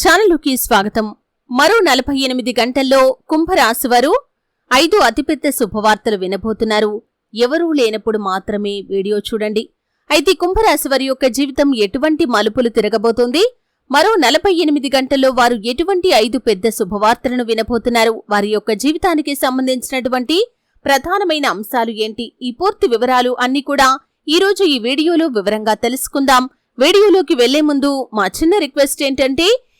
ఛానలుకి స్వాగతం. మరో నలభై ఎనిమిది గంటల్లో కుంభరాశివారు ఐదు అతిపెద్ద శుభవార్తలు వినబోతున్నారు. ఎవరూ లేనప్పుడు మాత్రమే వీడియో చూడండి. అయితే కుంభరాశి వారి యొక్క జీవితం ఎటువంటి మలుపులు తిరగబోతోంది? మరో నలభై ఎనిమిది గంటల్లో వారు ఎటువంటి ఐదు పెద్ద శుభవార్తలను వినబోతున్నారు? వారి యొక్క జీవితానికి సంబంధించినటువంటి ప్రధానమైన అంశాలు ఏంటి? ఈ పూర్తి వివరాలు అన్ని కూడా ఈ రోజు ఈ వీడియోలో వివరంగా తెలుసుకుందాం. వీడియోలోకి వెళ్ళే ముందు మా చిన్న రిక్వెస్ట్ ఏంటంటే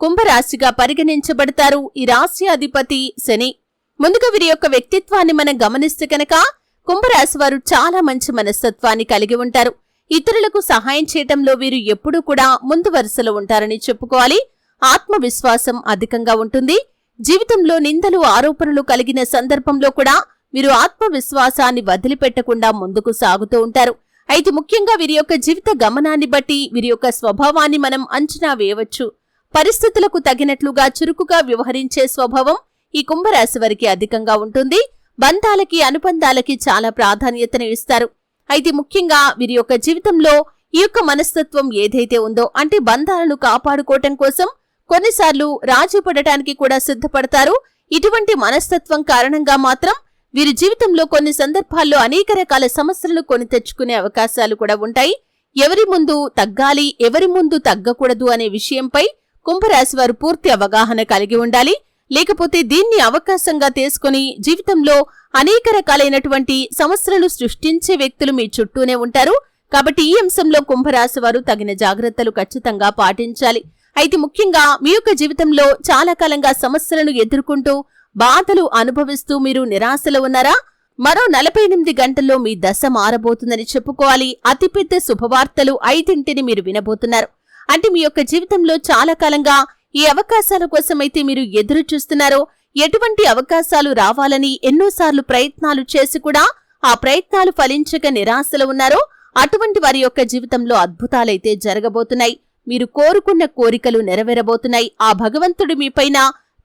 కుంభరాశిగా పరిగణించబడతారు ఈ రాశి అధిపతి శని. ముందుగా వీరి యొక్క వ్యక్తిత్వాన్ని మనం గమనిస్తే కనుక కుంభరాశి వారు చాలా మంచి మనస్తత్వాన్ని కలిగి ఉంటారు. ఇతరులకు సహాయం చేయటంలో వీరు ఎప్పుడూ కూడా ముందు వరుసలో ఉంటారని చెప్పుకోవాలి. ఆత్మవిశ్వాసం అధికంగా ఉంటుంది. జీవితంలో నిందలు ఆరోపణలు కలిగిన సందర్భంలో కూడా వీరు ఆత్మవిశ్వాసాన్ని వదిలిపెట్టకుండా ముందుకు సాగుతూ ఉంటారు. అయితే ముఖ్యంగా వీరి యొక్క జీవిత గమనాన్ని బట్టి వీరి యొక్క స్వభావాన్ని మనం అంచనా వేయవచ్చు. పరిస్థితులకు తగినట్లుగా చురుకుగా వ్యవహరించే స్వభావం ఈ కుంభరాశి వారికి అధికంగా ఉంటుంది. బంధాలకి అనుబంధాలకి చాలా ప్రాధాన్యతను ఇస్తారు. అయితే ముఖ్యంగా వీరి యొక్క జీవితంలో ఈ యొక్క మనస్తత్వం ఏదైతే ఉందో అంటే బంధాలను కాపాడుకోవటం కోసం కొన్నిసార్లు రాజీ పడటానికి కూడా సిద్ధపడతారు. ఇటువంటి మనస్తత్వం కారణంగా మాత్రం వీరి జీవితంలో కొన్ని సందర్భాల్లో అనేక రకాల సమస్యలను కొని తెచ్చుకునే అవకాశాలు కూడా ఉంటాయి. ఎవరి ముందు తగ్గాలి ఎవరి ముందు తగ్గకూడదు అనే విషయంపై కుంభరాశి వారు పూర్తి అవగాహన కలిగి ఉండాలి. లేకపోతే దీన్ని అవకాశంగా తీసుకుని జీవితంలో అనేక రకాలైనటువంటి సమస్యలను సృష్టించే వ్యక్తులు మీ చుట్టూనే ఉంటారు. కాబట్టి ఈ అంశంలో కుంభరాశి వారు తగిన జాగ్రత్తలు ఖచ్చితంగా పాటించాలి. అయితే ముఖ్యంగా మీ యొక్క జీవితంలో చాలా కాలంగా సమస్యలను ఎదుర్కొంటూ బాధలు అనుభవిస్తూ మీరు నిరాశలో ఉన్నారా? మరో నలభై ఎనిమిది గంటల్లో మీ దశ మారబోతుందని చెప్పుకోవాలి. అతిపెద్ద శుభవార్తలు ఐదింటిని మీరు వినబోతున్నారు. అంటే మీ యొక్క జీవితంలో చాలా కాలంగా ఈ అవకాశాల కోసమైతే మీరు ఎదురు చూస్తున్నారో ఎటువంటి అవకాశాలు రావాలని ఎన్నోసార్లు ప్రయత్నాలు చేసి కూడా ఆ ప్రయత్నాలు ఫలించక నిరాశలో ఉన్నారో అటువంటి వారి యొక్క జీవితంలో అద్భుతాలైతే జరగబోతున్నాయి. మీరు కోరుకున్న కోరికలు నెరవేరబోతున్నాయి. ఆ భగవంతుడు మీపైన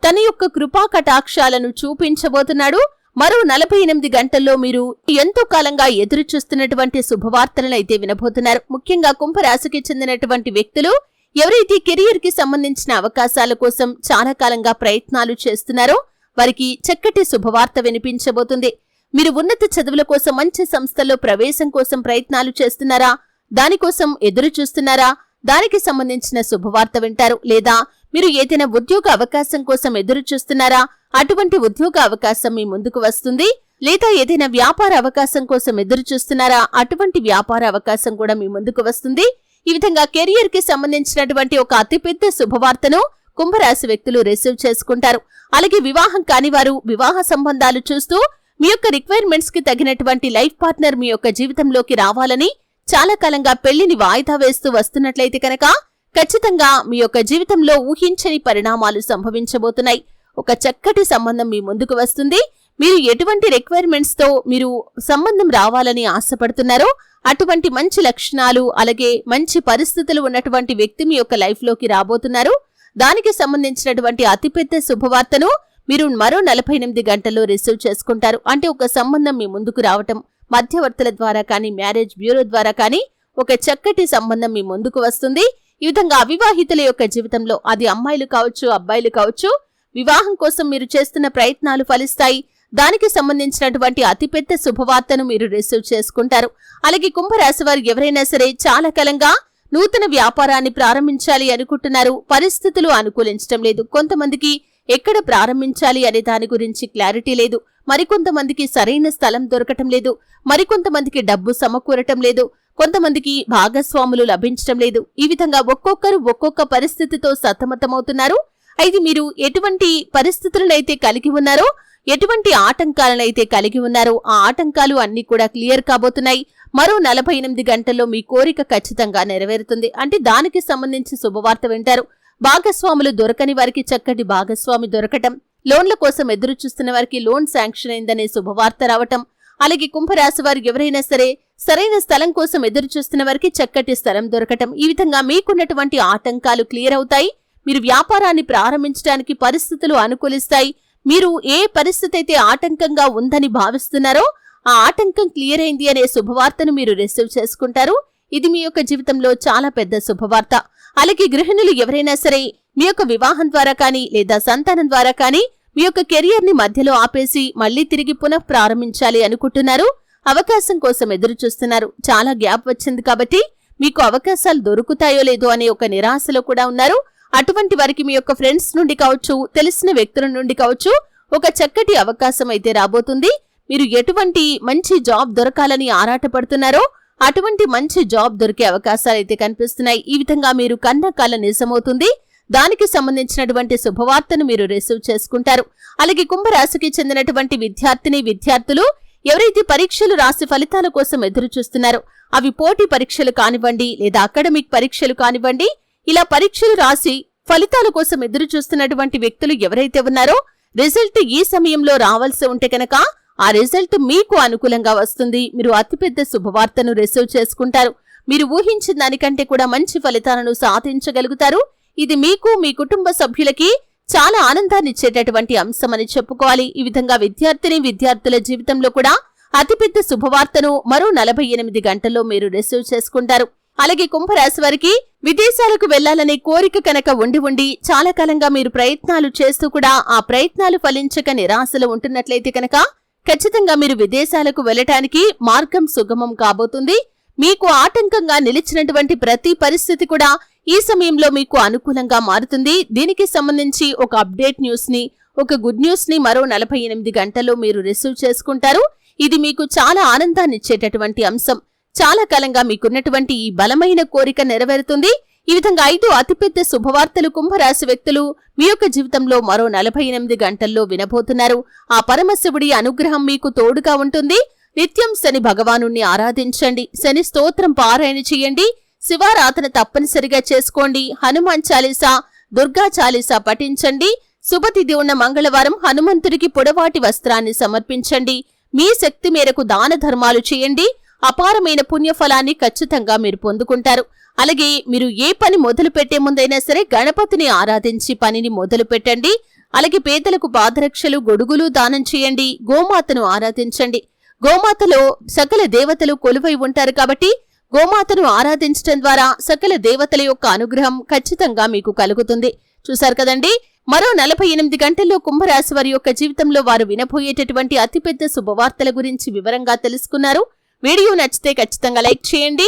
తన యొక్క కృపా కటాక్షాలను చూపించబోతున్నాడు. మరో నలభై ఎనిమిది గంటల్లో మీరు ఎంతో కాలంగా ఎదురు చూస్తున్నటువంటి శుభవార్తలనైతే వినబోతున్నారు. ముఖ్యంగా కుంభరాశికి చెందినటువంటి వ్యక్తులు ఎవరైతే కెరియర్కి సంబంధించిన అవకాశాల కోసం చాలా కాలంగా ప్రయత్నాలు చేస్తున్నారో వారికి చక్కటి శుభవార్త వినిపించబోతుంది. మీరు ఉన్నత చదువుల కోసం మంచి సంస్థల్లో ప్రవేశం కోసం ప్రయత్నాలు చేస్తున్నారా? దానికోసం ఎదురు చూస్తున్నారా దానికి సంబంధించిన శుభవార్త వింటారు. లేదా మీరు ఏదైనా ఉద్యోగ అవకాశం కోసం ఎదురు చూస్తున్నారా? అటువంటి ఉద్యోగ అవకాశం మీ ముందుకు వస్తుంది. లేదా ఏదైనా వ్యాపార అవకాశం కోసం ఎదురు చూస్తున్నారా? అటువంటి వ్యాపార అవకాశం కూడా మీ ముందుకు వస్తుంది. ఈ విధంగా కెరియర్కి సంబంధించినటువంటి ఒక అతిపెద్ద శుభవార్తను కుంభరాశి వ్యక్తులు రిసీవ్ చేసుకుంటారు. అలాగే వివాహం కాని వారు వివాహ సంబంధాలు చూస్తూ మీ యొక్క రిక్వైర్మెంట్స్కి తగినటువంటి లైఫ్ పార్ట్నర్ మీ యొక్క జీవితంలోకి రావాలని చాలా కాలంగా పెళ్ళిని వాయిదా వేస్తూ వస్తున్నట్లయితే కనుక ఖచ్చితంగా మీ యొక్క జీవితంలో ఊహించని పరిణామాలు సంభవించబోతున్నాయి. ఒక చక్కటి సంబంధం మీ ముందుకు వస్తుంది. మీరు ఎటువంటి రిక్వైర్మెంట్స్తో మీరు సంబంధం రావాలని ఆశపడుతున్నారో అటువంటి మంచి లక్షణాలు అలాగే మంచి పరిస్థితులు ఉన్నటువంటి వ్యక్తి మీ యొక్క లైఫ్లోకి రాబోతున్నారు. దానికి సంబంధించినటువంటి అతిపెద్ద శుభవార్తను మీరు మరో నలభై ఎనిమిది గంటల్లో రిసీవ్ చేసుకుంటారు. అంటే ఒక సంబంధం మీ ముందుకు రావటం. మధ్యవర్తుల ద్వారా కానీ మ్యారేజ్ బ్యూరో ద్వారా కానీ ఒక చక్కటి సంబంధం మీ ముందుకు వస్తుంది. ఈ విధంగా అవివాహితుల యొక్క జీవితంలో అది అమ్మాయిలు కావచ్చు అబ్బాయిలు కావచ్చు వివాహం కోసం మీరు చేస్తున్న ప్రయత్నాలు ఫలిస్తాయి. దానికి సంబంధించినటువంటి అతిపెద్ద శుభవార్తను మీరు రిసీవ్ చేసుకుంటారు. అలాగే కుంభరాశి వారు ఎవరైనా సరే చాలా కాలంగా నూతన వ్యాపారాన్ని ప్రారంభించాలి అనుకుంటున్నారు. పరిస్థితులు అనుకూలించడం లేదు. కొంతమందికి ఎక్కడ ప్రారంభించాలి అనే దాని గురించి క్లారిటీ లేదు. మరికొంతమందికి సరైన స్థలం దొరకటం లేదు. మరికొంతమందికి డబ్బు సమకూరటం లేదు. కొంతమందికి భాగస్వాములు లభించటం లేదు. ఈ విధంగా ఒక్కొక్కరు ఒక్కొక్క పరిస్థితితో సతమతమవుతున్నారు. అయితే మీరు ఎటువంటి పరిస్థితులనైతే కలిగి ఉన్నారో ఎటువంటి ఆటంకాలనైతే కలిగి ఉన్నారో ఆ ఆటంకాలు అన్ని కూడా క్లియర్ కాబోతున్నాయి. మరో నలభై ఎనిమిది గంటల్లో మీ కోరిక ఖచ్చితంగా నెరవేరుతుంది. అంటే దానికి సంబంధించి శుభవార్త వింటారు. భాగస్వాములు దొరకని వారికి చక్కటి భాగస్వామి దొరకటం లోన్ల కోసం ఎదురు చూస్తున్న వారికి లోన్ శాంక్షన్ అయిందనే శుభవార్త రావటం అలాగే కుంభరాశి వారు ఎవరైనా సరే సరైన స్థలం కోసం ఎదురు చూస్తున్న వారికి చక్కటి స్థలం దొరకటం. ఈ విధంగా మీకున్నటువంటి ఆటంకాలు క్లియర్ అవుతాయి. మీరు వ్యాపారాన్ని ప్రారంభించడానికి పరిస్థితులు అనుకూలిస్తాయి. మీరు ఏ పరిస్థితి అయితే ఆటంకంగా ఉందని భావిస్తున్నారో ఆ ఆటంకం క్లియర్ అయింది అనే శుభవార్తను మీరు రిసీవ్ చేసుకుంటారు. ఇది మీ యొక్క జీవితంలో చాలా పెద్ద శుభవార్త. అలాగే గృహిణులు ఎవరైనా సరే మీ యొక్క వివాహం ద్వారా కానీ లేదా సంతానం ద్వారా కానీ మీ యొక్క కెరియర్ని మధ్యలో ఆపేసి మళ్ళీ తిరిగి పునః ప్రారంభించాలి అనుకుంటున్నారు. అవకాశం కోసం ఎదురు చూస్తున్నారు. చాలా గ్యాప్ వచ్చింది కాబట్టి మీకు అవకాశాలు దొరుకుతాయో లేదో అనే ఒక నిరాశలో కూడా ఉన్నారు. అటువంటి వారికి మీ యొక్క ఫ్రెండ్స్ నుండి కావచ్చు తెలిసిన వ్యక్తుల నుండి కావచ్చు ఒక చక్కటి అవకాశం అయితే రాబోతుంది. మీరు ఎటువంటి మంచి జాబ్ దొరకాలని ఆరాటపడుతున్నారో అటువంటి మంచి జాబ్ దొరికే అవకాశాలు అయితే కనిపిస్తున్నాయి. ఈ విధంగా మీరు కన్న కళ నిజమవుతుంది దానికి సంబంధించినటువంటి శుభవార్తను మీరు రిసీవ్ చేసుకుంటారు. అలాగే కుంభరాశికి చెందినటువంటి విద్యార్థిని విద్యార్థులు ఎవరైతే పరీక్షలు రాసి ఫలితాల కోసం ఎదురు చూస్తున్నారో అవి పోటీ పరీక్షలు కానివ్వండి లేదా అకాడమిక్ పరీక్షలు కానివ్వండి ఇలా పరీక్షలు రాసి ఫలితాల కోసం ఎదురు చూస్తున్నటువంటి వ్యక్తులు ఎవరైతే ఉన్నారో రిజల్ట్ ఈ సమయంలో రావాల్సి ఉంటే కనుక ఆ రిజల్ట్ మీకు అనుకూలంగా వస్తుంది. మీరు అతిపెద్ద శుభవార్తను రిసీవ్ చేసుకుంటారు. మీరు ఊహించిన దానికంటే కూడా మంచి ఫలితాలను సాధించగలుగుతారు. ఇది మీకు మీ కుటుంబ సభ్యులకి చాలా ఆనందాన్ని ఇచ్చేటటువంటి అంశమని చెప్పుకోవాలి. ఈ విధంగా విద్యార్థిని విద్యార్థుల జీవితంలో కూడా అతిపెద్ద శుభవార్తను మరో నలభై ఎనిమిది గంటల్లో మీరు రిసీవ్ చేసుకుంటారు. అలాగే కుంభరాశి వారికి విదేశాలకు వెళ్ళాలనే కోరిక కనుక ఉండి ఉండి చాలా కాలంగా మీరు ప్రయత్నాలు చేస్తూ కూడా ఆ ప్రయత్నాలు ఫలించక నిరాశలు ఉంటున్నట్లయితే కనుక ఖచ్చితంగా మీరు విదేశాలకు వెళ్ళటానికి మార్గం సుగమం కాబోతుంది. మీకు ఆటంకంగా నిలిచినటువంటి ప్రతి పరిస్థితి కూడా ఈ సమయంలో మీకు అనుకూలంగా మారుతుంది. దీనికి సంబంధించి ఒక అప్డేట్ న్యూస్ని ఒక గుడ్ న్యూస్ని మరో నలభై ఎనిమిది గంటల్లో మీరు రిసీవ్ చేసుకుంటారు. ఇది మీకు చాలా ఆనందాన్ని ఇచ్చేటటువంటి అంశం. చాలా కాలంగా మీకున్నటువంటి ఈ బలమైన కోరిక నెరవేరుతుంది. ఈ విధంగా ఐదు అతిపెద్ద శుభవార్తలు కుంభరాశి వ్యక్తులు మీ యొక్క జీవితంలో మరో నలభై ఎనిమిది గంటల్లో వినబోతున్నారు. ఆ పరమశివుడి అనుగ్రహం మీకు తోడుగా ఉంటుంది. నిత్యం శని భగవాను ఆరాధించండి. శని స్తోత్రం పారాయణ చేయండి. శివారాధన తప్పనిసరిగా చేసుకోండి. హనుమాన్ చాలీసా దుర్గా చాలీసా పఠించండి. శుభతిథి ఉన్న మంగళవారం హనుమంతుడికి పొడవాటి వస్త్రాన్ని సమర్పించండి. మీ శక్తి మేరకు దాన ధర్మాలు చేయండి. అపారమైన పుణ్యఫలాన్ని ఖచ్చితంగా మీరు పొందుకుంటారు. అలాగే మీరు ఏ పని మొదలు పెట్టే ముందైనా సరే గణపతిని ఆరాధించి పనిని మొదలు పెట్టండి. అలాగే పేదలకు పాదరక్షలు గొడుగులు దానం చేయండి. గోమాతను ఆరాధించండి. గోమాతలో సకల దేవతలు కొలువై ఉంటారు కాబట్టి గోమాతను ఆరాధించడం ద్వారా సకల దేవతల యొక్క అనుగ్రహం ఖచ్చితంగా మీకు కలుగుతుంది. చూశారు కదండి? మరో నలభై ఎనిమిది గంటల్లో కుంభరాశి వారి యొక్క జీవితంలో వారు వినబోయేటటువంటి అతిపెద్ద శుభవార్తల గురించి వివరంగా తెలుసుకున్నారు. వీడియో నచ్చితే ఖచ్చితంగా లైక్ చేయండి.